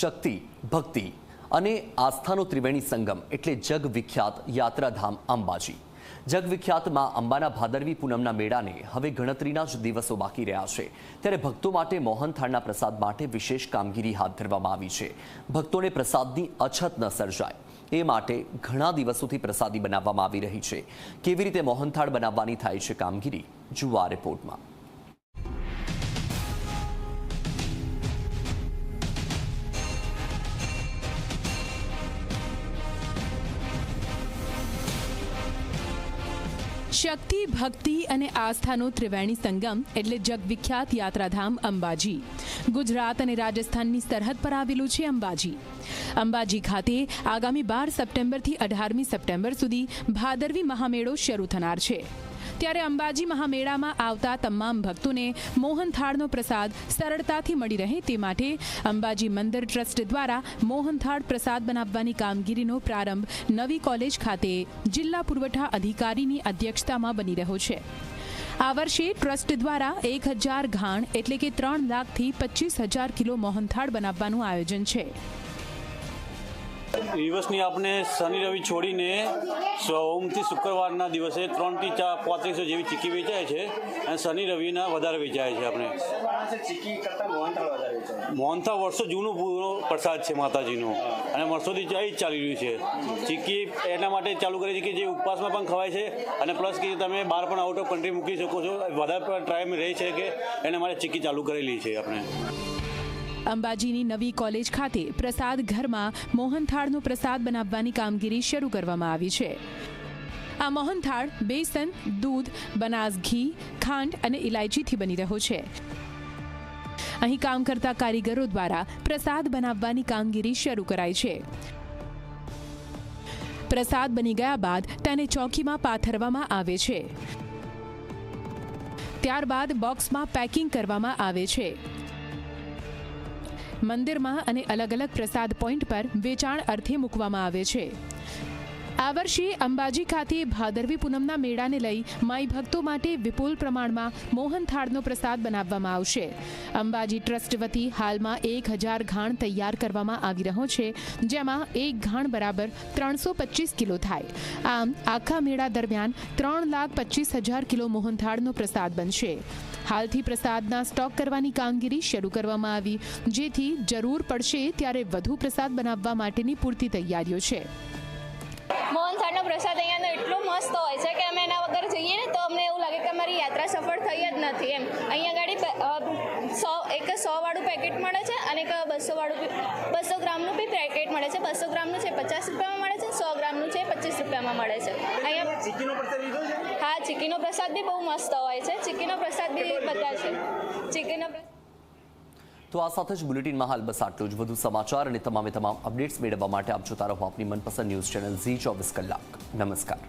શક્તિ, ભક્તિ અને આસ્થાનો ત્રિવેણી સંગમ એટલે જગવિખ્યાત યાત્રાધામ અંબાજી. જગવિખ્યાતમાં અંબાના ભાદરવી પૂનમના મેળાને હવે ગણતરીના જ દિવસો બાકી રહ્યા છે. ત્યારે ભક્તો માટે મોહનથાળના પ્રસાદ માટે વિશેષ કામગીરી હાથ ધરવામાં આવી છે. ભક્તોને પ્રસાદની અછત ન સર્જાય. એ માટે ઘણા દિવસોથી પ્રસાદી બનાવવામાં આવી રહી છે. કેવી રીતે મોહનથાળ બનાવવાની થાય છે કામગીરી? આ રિપોર્ટમાં. શક્તિ, ભક્તિ અને આસ્થાનો ત્રિવેણી સંગમ એટલે જગવિખ્યાત યાત્રાધામ અંબાજી. ગુજરાત અને રાજસ્થાનની સરહદ પર આવેલું છે અંબાજી. અંબાજી ખાતે આગામી બાર સપ્ટેમ્બરથી અઢારમી સપ્ટેમ્બર સુધી ભાદરવી મહામેળો શરૂ થનાર છે. ત્યારે અંબાજી મહામેળામાં આવતા તમામ ભક્તોને મોહનથાળનો પ્રસાદ સરળતાથી મળી રહે તે માટે અંબાજી મંદિર ટ્રસ્ટ દ્વારા મોહનથાળ પ્રસાદ બનાવવાની કામગીરીનો પ્રારંભ નવી કોલેજ ખાતે જિલ્લા પુરવઠા અધિકારીની અધ્યક્ષતામાં બની રહ્યો છે. આ વર્ષે ટ્રસ્ટ દ્વારા એક હજાર ઘાણ એટલે કે ત્રણ લાખથી પચીસ હજાર કિલો મોહનથાળ બનાવવાનું આયોજન છે. દિવસની આપણે શનિ રવિ છોડીને સોમથી શુક્રવારના દિવસે ત્રણથી ચાર પાંત્રીસો જેવી ચીકી વેચાય છે અને શનિ રવિના વધારે વેચાય છે આપણે. મોહનથાળ મોહનથા વર્ષો જૂનું પૂરો પ્રસાદ છે માતાજીનો અને વર્ષોથી જ ચાલી રહ્યું છે. ચીકી એના માટે ચાલુ કરી છે કે જે ઉપવાસમાં પણ ખવાય છે અને પ્લસ કે તમે બહાર પણ આઉટ ઓફ કન્ટ્રી મૂકી શકો છો. વધારે ટાઈમ રહે છે કે એના માટે ચીકી ચાલુ કરેલી છે આપણે. અંબાજીની નવી કોલેજ ખાતે પ્રસાદ ઘરમાં મોહનથાળનો પ્રસાદ બનાવવાની કામગીરી શરૂ કરવામાં આવી છે. આ મોહનથાળ બેસન, દૂધ, બનાસ, ઘી, ખાંડ અને ઇલાયચીથી બની રહ્યો છે. અહીં કામ કરતા કારીગરો દ્વારા પ્રસાદ બનાવવાની કામગીરી શરૂ કરાઈ છે. પ્રસાદ બની ગયા બાદ તેને ચોકીમાં પાથરવામાં આવે છે. ત્યારબાદ બોક્સમાં પેકિંગ કરવામાં આવે છે. મંદિરમાં અને અલગ અલગ પ્રસાદ પોઈન્ટ પર વેચાણ અર્થે મૂકવામાં આવે છે. આ વર્ષે અંબાજી ખાતે ભાદરવી પૂનમના મેળાને લઈ માઈ ભક્તો માટે વિપુલ પ્રમાણમાં મોહનથાળનો પ્રસાદ બનાવવામાં આવશે. અંબાજી ટ્રસ્ટ વતી હાલમાં એક હજાર ઘાણ તૈયાર કરવામાં આવી રહ્યો છે, જેમાં એક ઘાણ બરાબર ત્રણસો પચીસ કિલો થાય. આમ, આખા મેળા દરમિયાન ત્રણ લાખ પચીસ હજાર કિલો મોહનથાળનો પ્રસાદ બનશે. હાલથી પ્રસાદના સ્ટોક કરવાની કામગીરી શરૂ કરવામાં આવી, જેથી જરૂર પડશે ત્યારે વધુ પ્રસાદ બનાવવા માટેની પૂરતી તૈયારીઓ છે. સો વાળું પેકેટ મળે છે અને એક બસો વાળું બસો ગ્રામનું બી પેકેટ મળે છે. બસો ગ્રામનું છે પચાસ રૂપિયામાં મળે છે સો ગ્રામનું છે પચીસ રૂપિયામાં મળે છે. અહીંયા ચીકીનો પ્રસાદ લીધો છે? હા ચીકીનો પ્રસાદ બી બહુ મસ્ત હોય છે. ચીકીનો પ્રસાદ બી બધા છે? ચીકીનો તો આ સાથે જ બુલેટિનમાં હાલ બસ આટલું જ વધુ સમાચાર અને તમામે તમામ અપડેટ્સ મેળવવા માટે આપ જોતા રહો આપની મનપસંદ ન્યૂઝ ચેનલ ઝી ચોવીસ કલાક. નમસ્કાર.